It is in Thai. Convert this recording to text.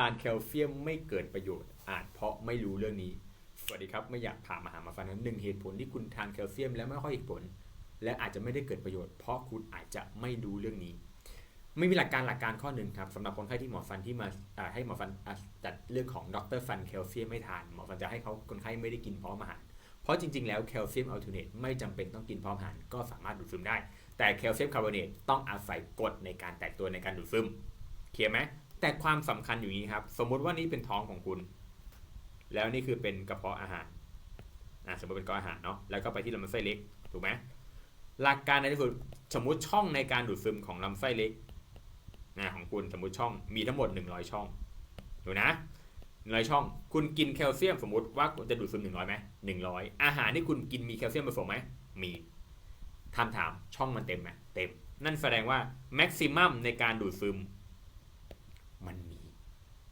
ทานแคลเซียมไม่เกิดประโยชน์อาจเพราะไม่รู้เรื่องนี้ สวัสดีครับ ไม่อยากผ่ามาหามาฟันนั้นหนึ่งเหตุผลที่คุณทานแคลเซียมแล้วไม่ค่อยเห็นผล และอาจจะไม่ได้เกิดประโยชน์ เพราะคุณอาจจะไม่รู้เรื่องนี้ ไม่มีหลักการหลักการข้อหนึ่งครับสำหรับคนไข้ที่หมอฟันที่มาาให้หมอฟันจัดเรื่องของดรฟันแคลเซียมไม่ทาน หมอฟันจะให้เขาคนไข้ไม่ได้กินพร้อมอาหาร เพราะจริงๆ แล้วแคลเซียมอัลเทูเนตไม่จำเป็นต้องกินพร้อมอาหารก็สามารถดูดซึมได้ แต่แคลเซียมคาร์บอเนตต้องอาศัยกรดในการแตกตัวในการดูดซึมเคลียร์ไหม แต่ความสำคัญอยู่นี้ครับ สมมุติว่านี่เป็นท้องของคุณ แล้วนี่คือเป็นกระเพาะอาหารอะสมมติเป็นกระเพาะอาหารเนาะแล้วก็ไปที่ลำไส้เล็กถูกไหมหลักการในที่สุดสมมุติช่องในการดูดซึมของลำไส้เล็กนะของคุณสมมุติช่องมีทั้งหมด 100 ช่องดูนะ100ช่อง คุณกินแคลเซียมสมมติว่าคุณจะดูดซึม100ไหม100อยอาหารที่คุณกินมีแคลเซียมผสมไหมมีคำถามช่องมันเต็มไหมเต็ม นั่นแสดงว่าแม็กซิมัมในการดูดซึม